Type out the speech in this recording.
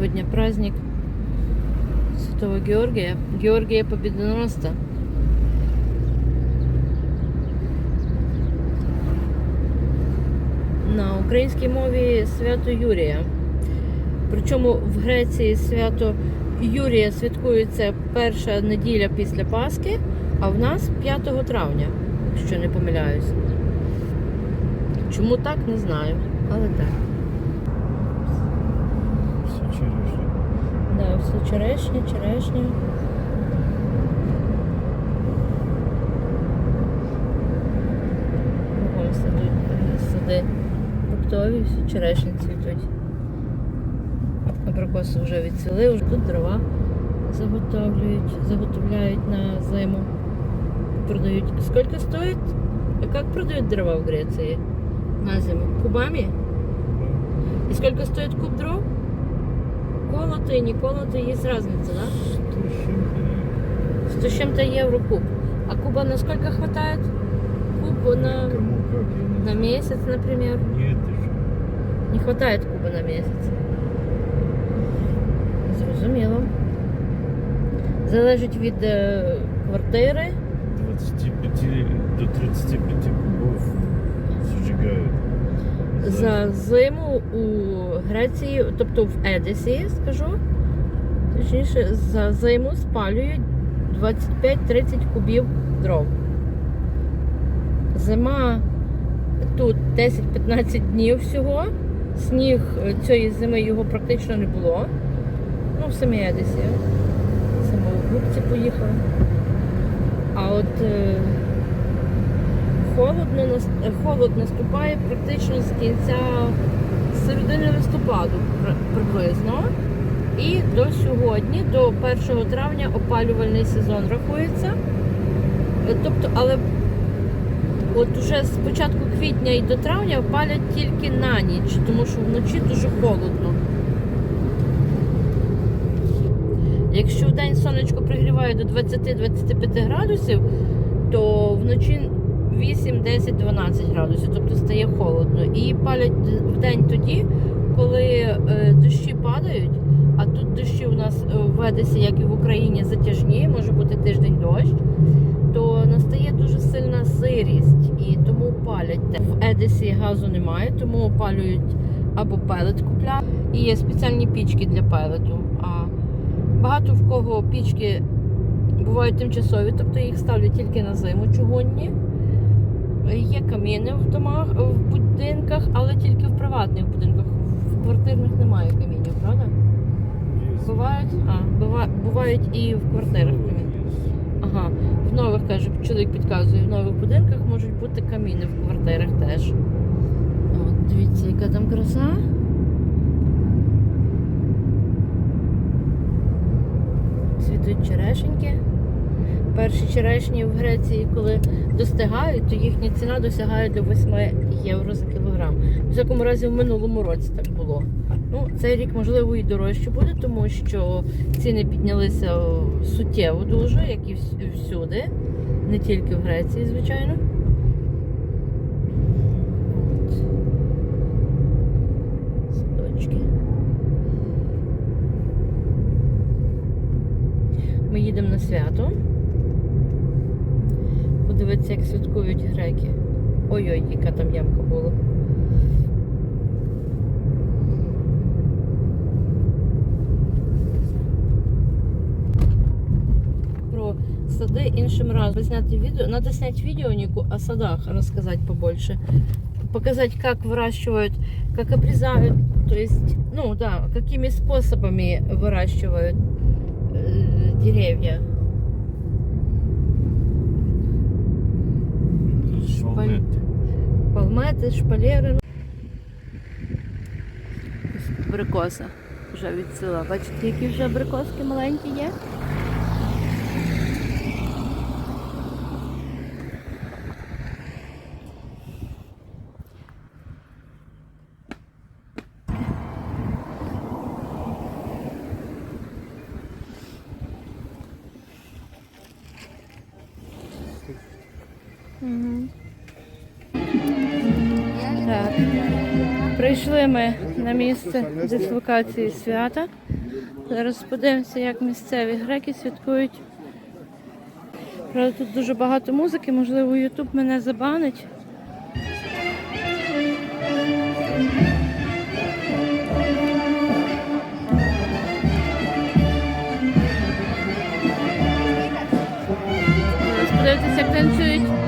Сегодня праздник Святого Георгия. Георгия Победоносца. На українській мові свято Юрія. Причому в Греції свято Юрія святкується перша неділя після Пасхи, а в нас 5 травня, якщо не помиляюсь. Чому так, не знаю, але так. Черешня. Да, все черешня, черешня. Садуть е, сади фруктові, всі черешні цвітуть. Абрикоси вже відцвіли, вже тут дрова заготовлюють, заготовляють на зиму. Продають. Сколько стоит? Как продают дрова в Греции на зиму? Кубами? И сколько стоит куб дров? Колотые, не колотые, есть разница, да? Сто с чем-то. 100 с чем-то евро куб. А куба на сколько хватает? Куб на, Кому как, на месяц, например. Нет? Не хватает куба на месяц. Зрозуміло. Залежить від квартири. 25 до 35 кубов зажигают. За зиму у Греції, тобто в Едесі, скажу, точніше, за зиму спалюють 25-30 кубів дров. Зима тут 10-15 днів всього. Сніг е, цієї зими його практично не було. Ну, в самій Едесі. Саме в Губці поїхали. А от е, холодно, холод наступає практично з кінця середини листопаду приблизно. І до сьогодні, до 1 травня, опалювальний сезон рахується. Е, Тобто, але от уже з початку квітня і до травня опалять тільки на ніч, тому що вночі дуже холодно. Якщо в день сонечко пригріває до 20-25 градусів, то вночі 8, 10, 12 градусів, тобто стає холодно. І палять в день тоді, коли е, дощі падають, а тут дощі у нас е, в Едесі, як і в Україні, затяжні, може бути тиждень дощ, то настає дуже сильна сирість і тому палять. В Едесі газу немає, тому опалюють або пелет купляють. І є спеціальні пічки для пелету. А багато в кого пічки бувають тимчасові, тобто їх ставлять тільки на зиму чугунні. Є каміни в домах, в будинках, але тільки в приватних будинках. В квартирних немає камінів, правда? Бувають? А, бува, бувають і в квартирах каміни. Ага. В нових каже, чоловік підказує, в нових будинках можуть бути каміни в квартирах теж. От, дивіться, яка там краса. Цвітуть черешеньки. Перші черешні в Греції, коли достигають, то їхня ціна досягає до 8 євро за кілограм. В всякому разі, в минулому році так було. Ну, цей рік, можливо, і дорожче буде, тому що ціни піднялися суттєво дуже, як і всюди. Не тільки в Греції, звичайно. Ми їдемо на свято. Подивитися, як святкують греки. Ой-ой, яка там ямка була. Про сады іншим разом. Зняти відео. Надо снять видео Нику, о садах, рассказать побольше. Показать, как выращивают, как обрезают, то есть, ну да, какими способами выращивают э, деревья. Шпалет. Палмети, шпалери. Абрикоса вже відсила. Бачите, які вже абрикоски маленькі є? Так. Прийшли ми на місце дислокації свята. Зараз подивимося, як місцеві греки святкують. Правда, тут дуже багато музики, можливо, Ютуб мене забанить. Зараз подивитися, як танцюють